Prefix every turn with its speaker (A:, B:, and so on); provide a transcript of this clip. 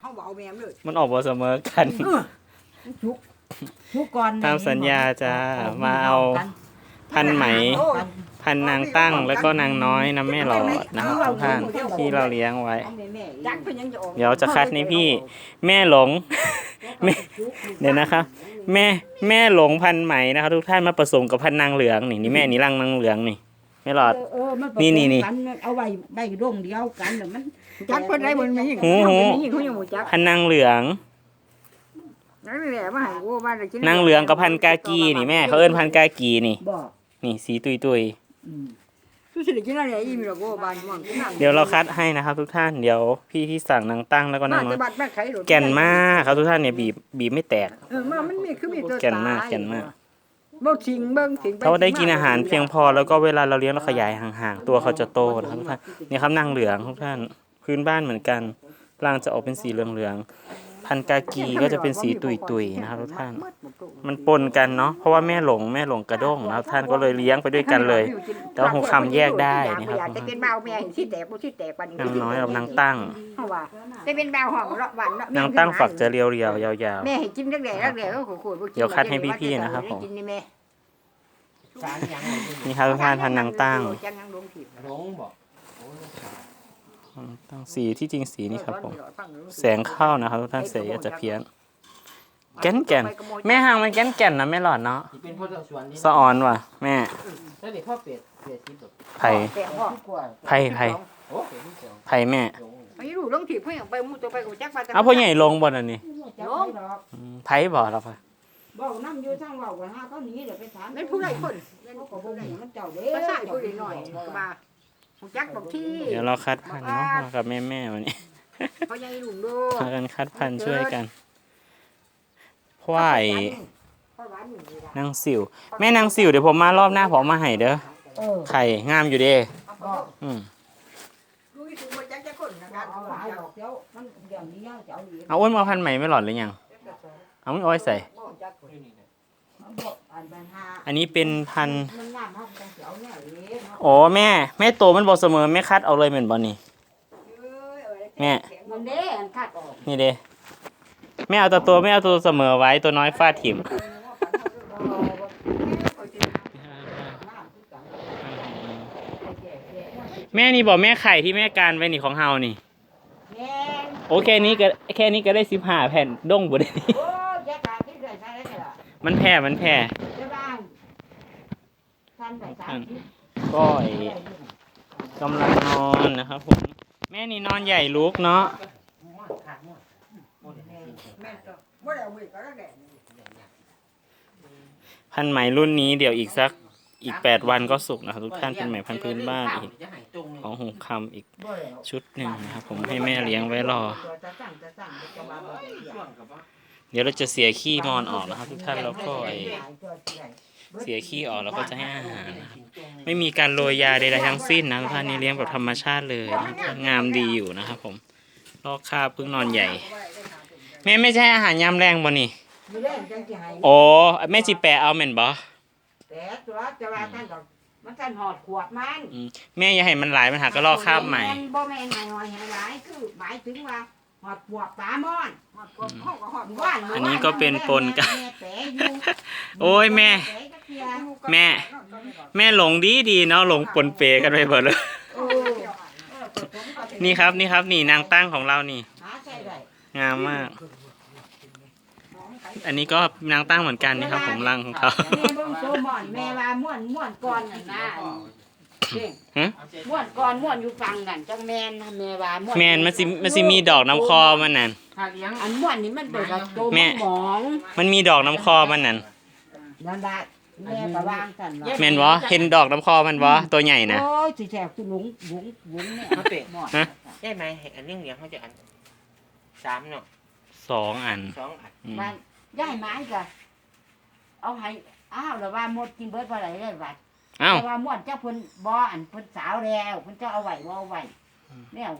A: เขาบอกเอาแมมเลย
B: มันออกบ่เสมอกัน
C: ทุกทุกก่อน
B: ตามสัญญาจ้ามาเอาพันไหม พันนางตั้งแล้วก็นางน้อยนะแม่หลอดนะครับทุกท่านที่เราเลี้ยงไว้
A: จักเพิ่นยังจะออก
B: เดี๋ยวจะคัดนี่พี่ แม่หลงแม่เดี๋ยวนะครับ แม่แม่หลงพันไหมนะครับทุกท่านมาผสมกับพันนางเหลืองนี่นี่แม่นี่รังนางเหลืองนี่ แม่หลอด
C: เออมัน
B: นี่นี่นี่
C: กันเอาไว้ใบร่งเดียวกันแล้วมัน
A: จักเพิ่นได้บนมี
B: หูหู
A: มีเขายังบ่จัก
B: พันนางเหลือง
A: นั่นแหละมาให้โอ้บ้านได้กิน
B: นางเหลืองกับพันกากีนี่แม่ เขาเอิ้นพันกากีนี่
C: บอก
B: นี่สีตุยตุย
C: อืม
A: คือสิได้กินอะไรอีมีดอกโอ้บ้านม่วงกินน้ำ
B: ๆเดี๋ยวเราคัดให้นะครับ ทุกท่าน เดี๋ยวพี่ที่สั่งนางตั้งแล้วก็นางน้
A: แต่
B: อย
A: บัดแม่ไข่โดด
B: แก่นมากครับทุกท่านเนี่ยบีบบีบไม่แตก
A: เออมามันมีคือมีตัว
B: แก่นมากแก่นมาก
A: บ่สิงเบิ่งสิงป
B: เขาได้กินอาหารเพียงพอแล้วก็เวลาเราเลี้ยงเราขยายห่างๆ ตัวเขาจะโตนะครับทุกท่านนี่ครับนางเหลืองทุกท่านพื้นบ้านเหมือนกันร่างจะออกเป็นสีเหลืองๆพันกากีก็จะเป็นสีตุยๆนะครับทุกท่าน มันปนกันเนาะเพราะว่าแม่หลงแม่หลงกระด้งนะครับท่านก็เลยเลี้ยงไปด้วยกันเลย แต่ว่าหัวคำแยกได้นะครับ
A: อยากจะเป็นบ่าวแม่เห็นสิแตกบ่สิแตกปานนี้
B: นางน้อยกับนางตั้ง
A: เฮาว่าได้เป็นบ่าวห้องเลาะบ้านเลาะ
B: นางตั้งฝักจะเรียวๆยาว
A: แม่ให้กินจักแดกจักแดกก็โคตรบ่กิน
B: เดี๋ยวคัดให้พี่ๆนะครับผม
A: กินนี่แม่
D: สารยัง
B: ๆนี่ครับทุกท่านพันนางตั้ง
A: จังยังลงผิด
D: หลงบอก
B: ตั้งสีที่จริงสีนี่ครับผม แสงเข้านะครับทุกท่านเสียอาจจะเพี้ยน แก่นแก่นแม่หางมันแก่นแก่นนะแม่หลอดเนาะ
D: ที่เป็นพ่อเจ้าสวนนี่
B: สะออนว่ะ แม่
D: แล้วเด็กพ่อเป็ดเป็ดที่แบบ
B: ไผ่
A: แต่พ่อ
D: กล้วย
B: ไผ่ไผ่
D: โอ้เป็ดที่สอง
B: ไผ่แม่
D: หลง
A: ไอ้ลูกลงผิดเพิ่นไปมู่ตัวไปกูจักว่า
B: เอาพ่อใหญ่ลงบนอันนี้
C: จะไปดอก
B: อืมไผ่บ่เราค่ะ
C: บอกน้ำอยู่ทางเว่ากันฮะก็หนีเดี๋ยวไปถาม
A: เป็นผู้ใดคน
C: เขาก็บ่มีมันเจ้าเด้
A: ภาษาผู้ใดหน่อยก็มากูจักบอกที่
B: เดี๋ยวเราคัดพันธุ์เนาะมากับแม่แม่ๆวันนี้
A: เขายังลุงดู
B: พากันคัดพันธุ์ช่วยกันเพราะว่าไอ้นางสิว แม่นางสิวเดี๋ยวผมมารอบหน้าผมเอามาให้เด้อ
C: เออ
B: ไข่งามอยู่เด้
C: บอก
B: อืม
A: ดูที่ตัวจักจะคนนะค
C: เอา
A: รับ
C: เอาหลายดอกเดี๋ยวมันเดี๋ยวนี้จะเอาอีก
B: เอาอ้วนมาพันธุ์ใหม่ไม่หลอดหรือยัง เอาไม่เอาไว้ใส่
C: มันบอกอันปัญหา
B: อันนี้เป็นพันธุ์
C: มันงามมากแต่เดี๋ยวเนี่ยเอ๊ะเนาะ
B: โอ้แม่ แม่โตมันบอกเสมอแม่คัดเอาเลยเหมือนบอนี่ แม่
C: มันเด้อันคัดออก
B: นี่เด้แม่เอาแต่ตัวไม่เอาตัวเสมอไว้ตัวน้อยฟาดถิ่มแม่นี่บอกแม่ไข่ที่แม่การไว้นี่ของเฮานี่
C: แม่น
B: โอเคนี้ก็แค่นี้ก็ได้สิบห้าแผ่นด้งบุได้
C: โมั
B: นแผ่มันแผ่
C: เจ้
B: ก็ไอ้กำลังนอนนะครับผม แม่นี่นอนใหญ่ลุกเนาะพันไหมรุ่นนี้เดี๋ยวอีกสักอีกแปดวันก็สุกนะครับทุกท่านเป็นไหมพันพื้นบ้านอีกของหงคำอีกชุดหนึ่งนะครับผมให้แม่เลี้ยงไว้รอ
C: จะสั่งจะสั่งจะมาบ่ได้เสีย
D: ช่วงกับว่า
B: เดี๋ยวเราจะเสียขี้มอนออกนะครับ ทุกท่านแล้วก็ไอ้เสียขี้ออกแล้วก็จะให้อาหารนะครับไม่มีการโรยยาใดๆทั้งสิ้นนะทุกท่านนี่เลี้ยงแบบธรรมชาติเลยนะครับงามดีอยู่นะครับผมลอกคราบเพิ่งนอนใหญ่ แม่ไม่ใช่อาหารยามแรงบ่นี่
C: ไม่ได้จังสิให้
B: โอ้แม่จิแปะเอาแม่นบ่
C: แต่ตัวจะว่าท่านดอกมันท่านหอดขวดมัน
B: อืมแม่อย่าให้มันหลายมันหาก็ลอกคราบใหม่
C: นบ่แม่นหน่อยให้หลายคือหมายถึงว่า หอดขวดปลามอน
A: ฮอดก็ห้องก็ฮอด
C: ว่าน
B: อันนี้ก็เป็นปนกัน
C: แม่แปะอยู่
B: โอ้ยแม่
C: แปะจักเที่ย
B: แม่ แม่หลงดีดีๆเนาะหลงปนเปกันไปหมดเลย
C: เออเออผสมกัน
B: นี่ครับนี่ครับนี่นางตั้งของเรานี่
C: หาใช่ได้
B: งามมาก อันนี้ก็นางตั้งเหมือนกันนี่ครับผมรังของเขา
C: แม่เบิ่งโซม่อนแม่ว่าม่วนม่วนก่อนนั่นนะ เด้ง
D: เอาเสร็จ
C: ม่วนก่อนม่วนอยู่ฟังกันจังแม่นนะแม่ว่าม่วน
B: แมนมันสิมันสิมีดอกน้ำคอมันนั่น
D: ถ้าเลี้ยง
C: อันม่วนนี่มันเป็นกระโต
B: แม่
C: หมอง
B: มันมีดอกน้ำคอมันนั่น
C: นั่นละแม่ก็วางกันว่า
B: แมนวะเห็นดอกน้ำคอมันวะตัวใหญ่นะ
C: โอ้ยสิแซ่บคือหลงหลงหลงเนี่ย
D: เอาเป็ด
C: หมอน
B: ฮะ
D: ได้ไหมเห็นอันเลี้ยงเลี้ยงเขาจะอันสามเนาะ
B: สองอัน
D: สองอัน
B: อืม
C: บ้านย้ายไม้ก็เอาให้อ้าวแล้วว่าหมดกินเบิดบ่ได้เลยบัด
B: เอ้า
C: แต่ว่าม่วนเจ้าเพิ่นบ่อันเพิ่นสาวแล้วเพิ่นเจ้าเอาไว้บ่เอาไว้เนี่ย